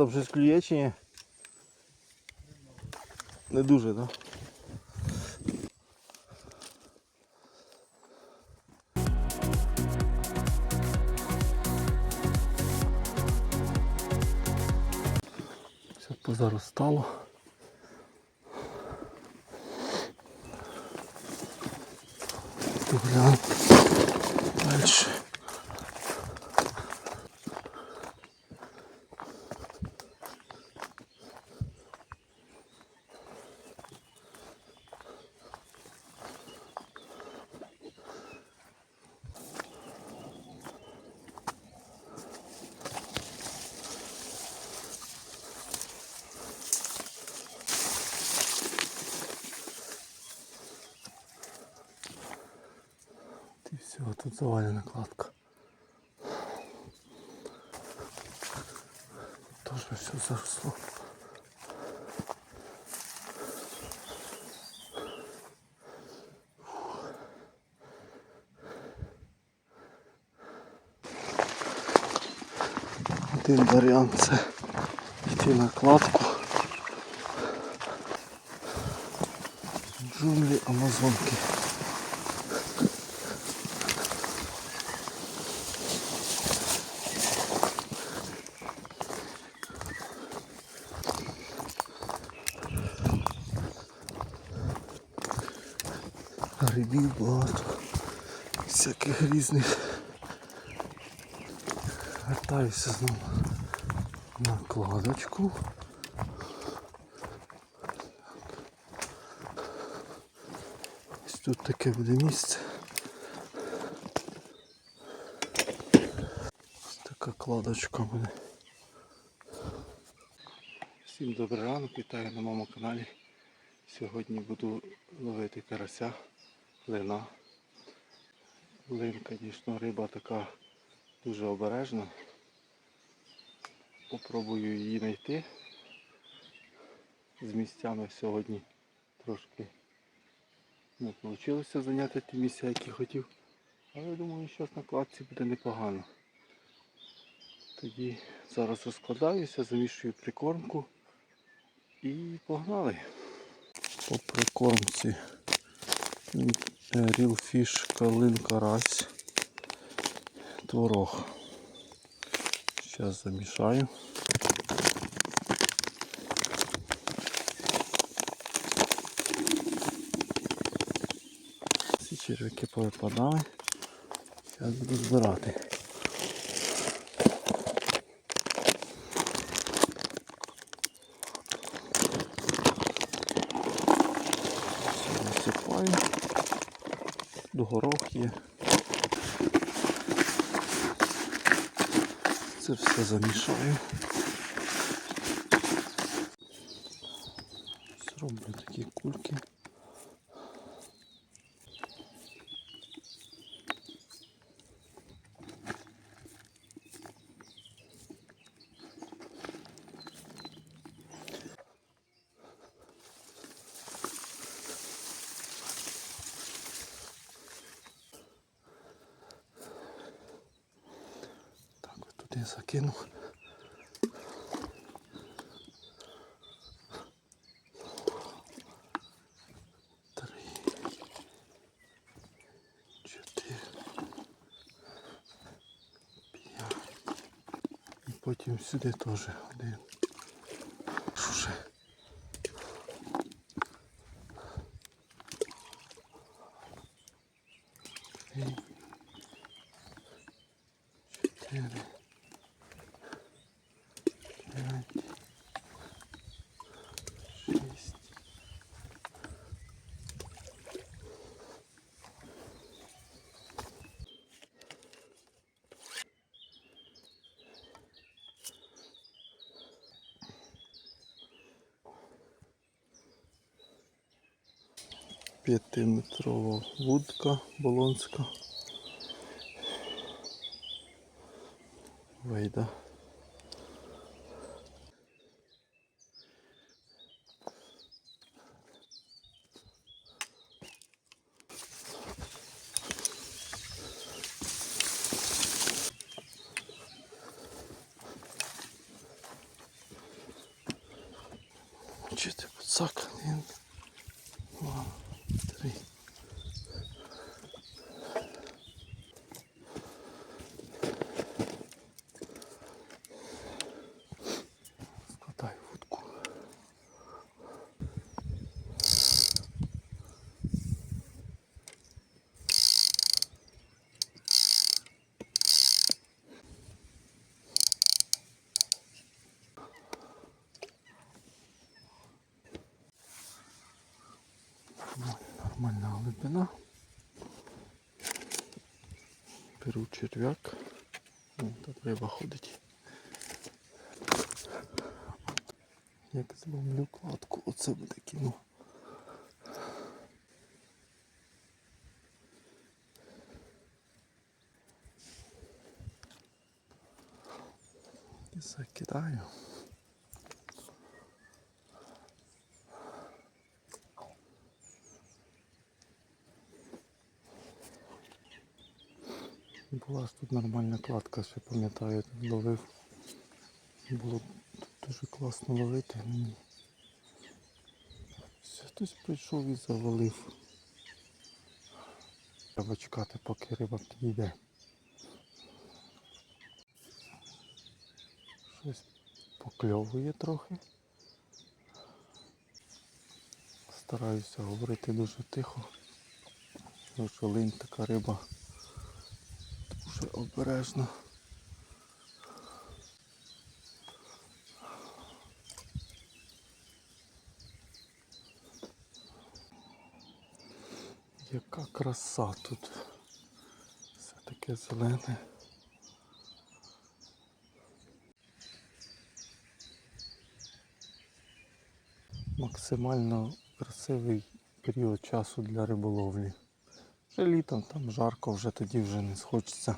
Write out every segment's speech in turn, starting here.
там щось клює чи ні? Не дуже, так? Все позаростало. И все, тут завалена кладка. Тоже все заросло. Один варіант це йти на кладку. Джунглі Амазонки. Всяких різних. Вертаюся знову на кладочку. Ось тут таке буде місце. Ось така кладочка буде. Всім добрий ранок, вітаю на моєму каналі. Сьогодні буду ловити карася, лина. Лин, звісно, риба така дуже обережна. Попробую її знайти. З місцями сьогодні трошки не вийшло зайняти ті місця, які хотів. Але думаю, що на кладці буде непогано. Тоді зараз розкладаюся, замішую прикормку і погнали. По прикормці рілфіш, калин, карась, творог. Зараз замішаю. Всі черв'яки повипадали. Зараз буду збирати. Горох є. Це все замішаю. Зроблю такі кульки. Так, закинув. Потім сюди теж один. Уже. Чотири. П'ять. Шість. П'ятиметрова вудка болонська. Вийде. бачите, пацак. Один, два, три. Нормальна глибина. Беру черв'як. Тут риба ходить. Як зломлю кладку, оце буде кіно. І закидаю. Ж тут нормальна кладка, ще пам'ятаю, тут ловив. Було тут дуже класно ловити. Все, Хтось прийшов і завалив. Треба чекати, поки риба підійде. Щось покльовує трохи. Стараюся говорити дуже тихо, тому що линь така риба дуже обережно. Яка краса тут. Все таке зелене. Максимально красивий період часу для риболовлі. Вже літом там жарко, вже тоді вже не схочеться.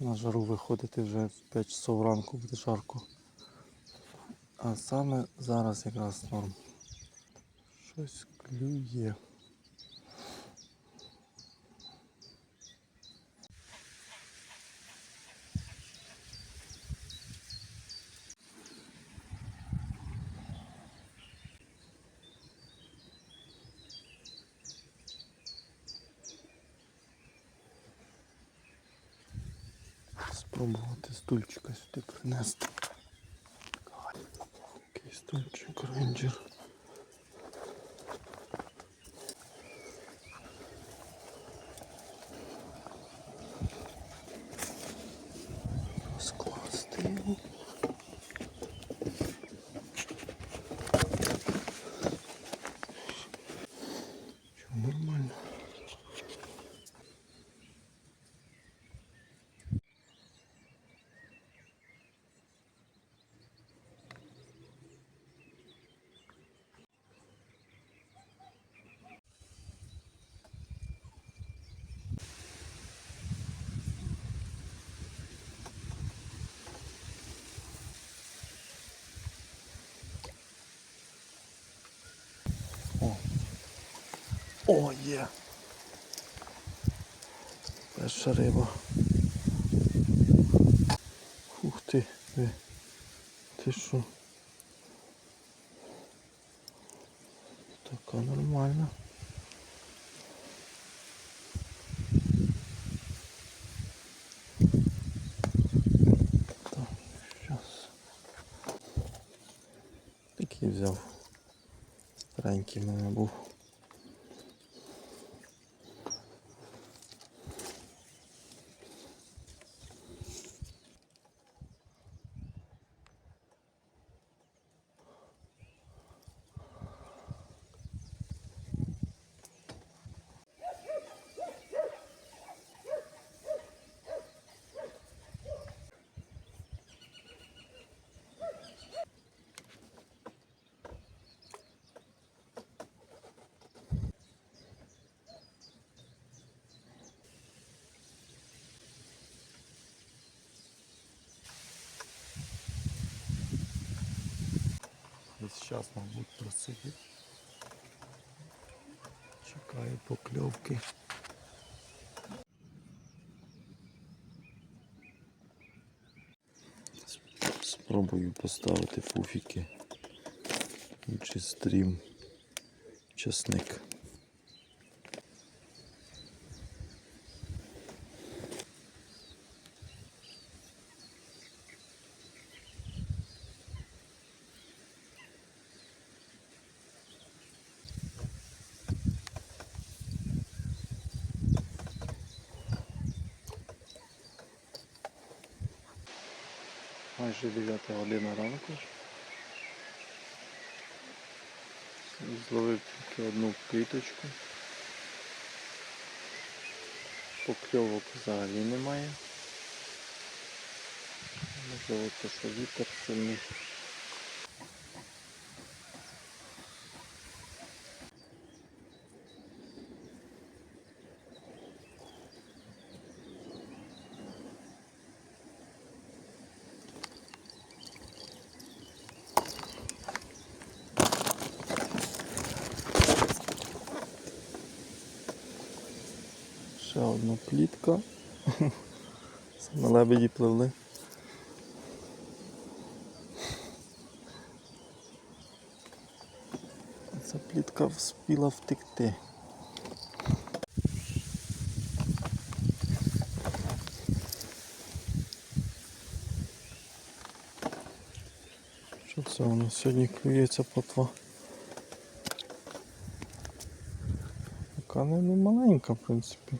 На жару виходити вже в 5 часов ранку буде жарко. А саме зараз якраз норм. Щось клює. Спробувати стульчика сюди принести. Такий стульчик рейнджер. Скласти його. Що, нормально. О. О, є. Перша риба. Ух ти, ви. Ти що? Така нормальна. Так, щас. Такий взяв. Старенький в мене. Час, мабуть, просидить. Чекаю покльовки. Спробую поставити фуфіки. Чи стрім часник. Майже 9 година ранку. Зловив тільки одну квіточку. Покльовок взагалі немає. Можливо, то, що вітер сильний. Ще одна плітка. Саме лебеді пливли. Ця плітка вспіла втекти. Що це у нас сьогодні клюється плотва? Яка не, не маленька, в принципі.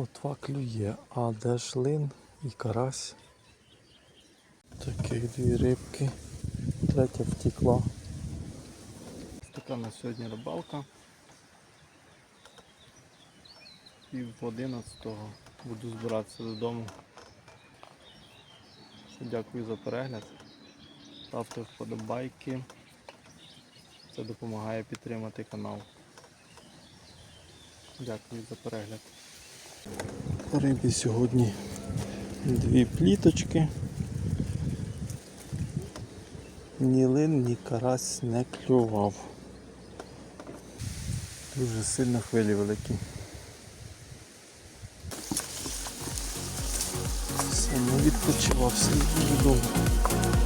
Плотва клює, а де ж лин і карась? Таких дві рибки. Третя втекла. Така на сьогодні рибалка. Пів одинадцятого буду збиратися додому. Дякую за перегляд. Ставте вподобайки. Це допомагає підтримати канал. Дякую за перегляд. Рибі сьогодні дві пліточки. Ні лин, ні карась не клював. Дуже сильно хвилі великі. Саме відпочивав сидів дуже довго.